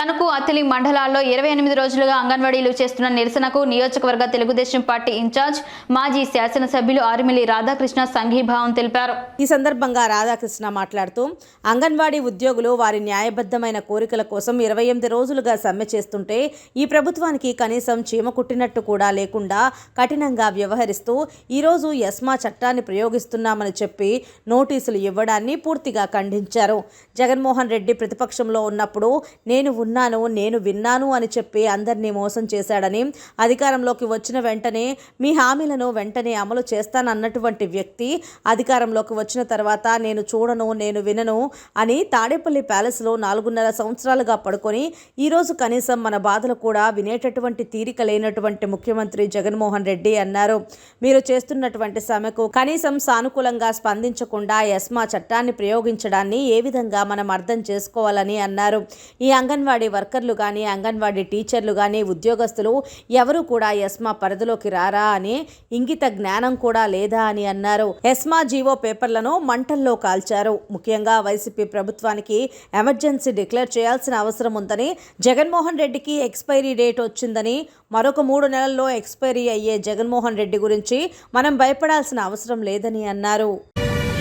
తణుకు అతిలి మండలాల్లో ఇరవై ఎనిమిది రోజులుగా అంగన్వాడీలు చేస్తున్న నిరసనకు నియోజకవర్గ తెలుగుదేశం పార్టీ ఇన్ఛార్జ్ మాజీ శాసనసభ్యులు ఆర్మిలి రాధాకృష్ణ సంఘీభావం తెలిపారు. ఈ సందర్భంగా రాధాకృష్ణ మాట్లాడుతూ అంగన్వాడీ ఉద్యోగులు వారి న్యాయబద్ధమైన కోరికల కోసం ఇరవై ఎనిమిది రోజులుగా సమ్మె చేస్తుంటే ఈ ప్రభుత్వానికి కనీసం చీమ కుట్టినట్టు కూడా లేకుండా కఠినంగా వ్యవహరిస్తూ ఈరోజు ఎస్మా చట్టాన్ని ప్రయోగిస్తున్నామని చెప్పి నోటీసులు ఇవ్వడాన్ని పూర్తిగా ఖండించారు. జగన్మోహన్ రెడ్డి ప్రతిపక్షంలో ఉన్నప్పుడు నేను ఉన్నాను నేను విన్నాను అని చెప్పి అందరినీ మోసం చేశాడని అధికారంలోకి వచ్చిన వెంటనే మీ హామీలను వెంటనే అమలు చేస్తానన్నటువంటి వ్యక్తి అధికారంలోకి వచ్చిన తర్వాత నేను చూడను నేను వినను అని తాడేపల్లి ప్యాలెస్లో నాలుగున్నర సంవత్సరాలుగా పడుకొని ఈరోజు కనీసం మన బాధలు కూడా వినేటటువంటి తీరిక లేనటువంటి ముఖ్యమంత్రి జగన్మోహన్ రెడ్డి అన్నారు. మీరు చేస్తున్నటువంటి సమ్మెకు కనీసం సానుకూలంగా స్పందించకుండా ఎస్మా చట్టాన్ని ప్రయోగించడాన్ని ఏ విధంగా మనం అర్థం చేసుకోవాలని అన్నారు. ఈ అంగన్వాడీ వర్కర్లు కానీ అంగన్వాడీ టీచర్లు కానీ ఉద్యోగస్తులు ఎవరు కూడా ఎస్మా పరిధిలోకి రారా అని ఇంగిత జ్ఞానం కూడా లేదా అని అన్నారు. ఎస్మా జీవో పేపర్లను మంటల్లో కాల్చారు. ముఖ్యంగా వైసీపీ ప్రభుత్వానికి ఎమర్జెన్సీ డిక్లేర్ చేయాల్సిన అవసరం ఉందని జగన్మోహన్ రెడ్డికి ఎక్స్పైరీ డేట్ వచ్చిందని మరొక మూడు నెలల్లో ఎక్స్పైరీ అయ్యే జగన్మోహన్ రెడ్డి గురించి మనం భయపడాల్సిన అవసరం లేదని అన్నారు.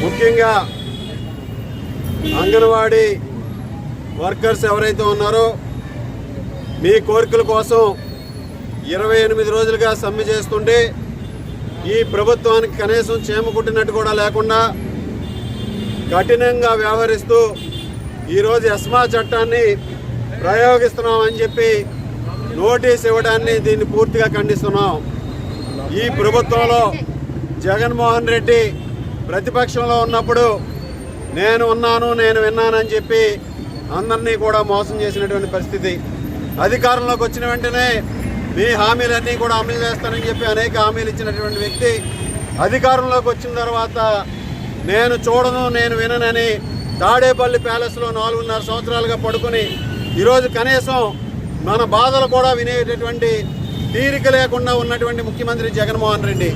ముఖ్యంగా అంగన్వాడీ వర్కర్స్ ఎవరైతే ఉన్నారో మీ కోరికల కోసం ఇరవై ఎనిమిది రోజులుగా సమ్మె చేస్తుంటే ఈ ప్రభుత్వానికి కనీసం చీమ కుట్టినట్టు కూడా లేకుండా కఠినంగా వ్యవహరిస్తూ ఈరోజు ఎస్మా చట్టాన్ని ప్రయోగిస్తున్నామని చెప్పి నోటీస్ ఇవ్వడాన్ని దీన్ని పూర్తిగా ఖండిస్తున్నాం. ఈ ప్రభుత్వంలో జగన్మోహన్ రెడ్డి ప్రతిపక్షంలో ఉన్నప్పుడు నేను ఉన్నాను నేను విన్నానని చెప్పి అందరినీ కూడా మోసం చేసినటువంటి పరిస్థితి. అధికారంలోకి వచ్చిన వెంటనే మీ హామీలన్నీ కూడా అమలు చేస్తానని చెప్పి అనేక హామీలు ఇచ్చినటువంటి వ్యక్తి అధికారంలోకి వచ్చిన తర్వాత నేను చూడను నేను విననని తాడేపల్లి ప్యాలెస్లో నాలుగున్నర సంవత్సరాలుగా పడుకుని ఈరోజు కనీసం మన బాధలు కూడా వినేటటువంటి తీరిక లేకుండా ఉన్నటువంటి ముఖ్యమంత్రి జగన్మోహన్ రెడ్డి.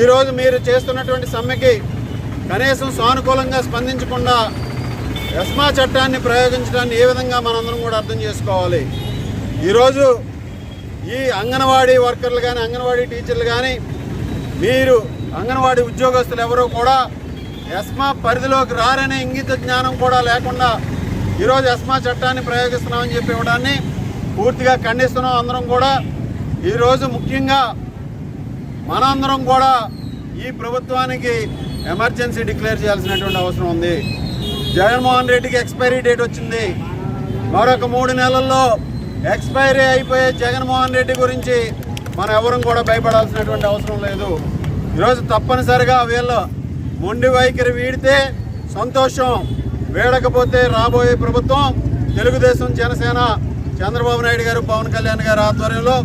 ఈరోజు మీరు చేస్తున్నటువంటి సమ్మెకి కనీసం సానుకూలంగా స్పందించకుండా ఎస్మా చట్టాన్ని ప్రయోగించడాన్ని ఏ విధంగా మనందరం కూడా అర్థం చేసుకోవాలి. ఈరోజు ఈ అంగన్వాడీ వర్కర్లు కానీ అంగన్వాడీ టీచర్లు కానీ మీరు అంగన్వాడీ ఉద్యోగస్తులు ఎవరూ కూడా ఎస్మా పరిధిలోకి రారనే ఇంగిత జ్ఞానం కూడా లేకుండా ఈరోజు ఎస్మా చట్టాన్ని ప్రయోగిస్తున్నామని చెప్పి ఇవ్వడాన్ని పూర్తిగా ఖండిస్తున్నాం అందరం కూడా. ఈరోజు ముఖ్యంగా మనందరం కూడా ఈ ప్రభుత్వానికి ఎమర్జెన్సీ డిక్లేర్ చేయాల్సినటువంటి అవసరం ఉంది. జగన్మోహన్ రెడ్డికి ఎక్స్పైరీ డేట్ వచ్చింది. మరొక మూడు నెలల్లో ఎక్స్పైరీ అయిపోయే జగన్మోహన్ రెడ్డి గురించి మనం ఎవరూ కూడా భయపడాల్సినటువంటి అవసరం లేదు. ఈరోజు తప్పనిసరిగా వీళ్ళు మొండి వైఖరి వీడితే సంతోషం వీడకపోతే రాబోయే ప్రభుత్వం తెలుగుదేశం జనసేన చంద్రబాబు నాయుడు గారు పవన్ కళ్యాణ్ గారి ఆధ్వర్యంలో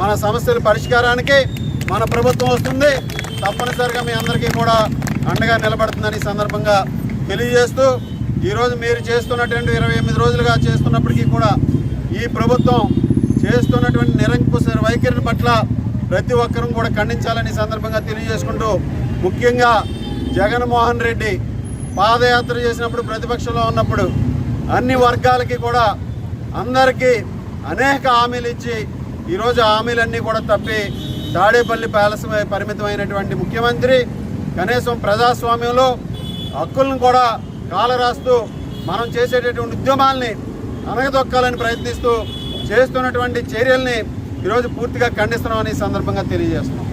మన సమస్యల పరిష్కారానికి మన ప్రభుత్వం వస్తుంది. తప్పనిసరిగా మీ అందరికీ కూడా అండగా నిలబడుతుందని సందర్భంగా తెలియజేస్తూ ఈరోజు మీరు చేస్తున్నటువంటి ఇరవై ఎనిమిది రోజులుగా చేస్తున్నప్పటికీ కూడా ఈ ప్రభుత్వం చేస్తున్నటువంటి నిరంకుశ వైఖరిని పట్ల ప్రతి ఒక్కరూ కూడా ఖండించాలని సందర్భంగా తెలియజేసుకుంటూ ముఖ్యంగా జగన్మోహన్ రెడ్డి పాదయాత్ర చేసినప్పుడు ప్రతిపక్షంలో ఉన్నప్పుడు అన్ని వర్గాలకి కూడా అందరికీ అనేక హామీలు ఇచ్చి ఈరోజు హామీలన్నీ కూడా తప్పి తాడేపల్లి ప్యాలెస్ పరిమితమైనటువంటి ముఖ్యమంత్రి కనీసం ప్రజాస్వామ్యంలో హక్కులను కూడా కాలరాస్తూ మనం చేసేటటువంటి ఉద్యమాల్ని అనగదొక్కాలని ప్రయత్నిస్తూ చేస్తున్నటువంటి చర్యల్ని ఈరోజు పూర్తిగా ఖండిస్తున్నామని సందర్భంగా తెలియజేస్తున్నాం.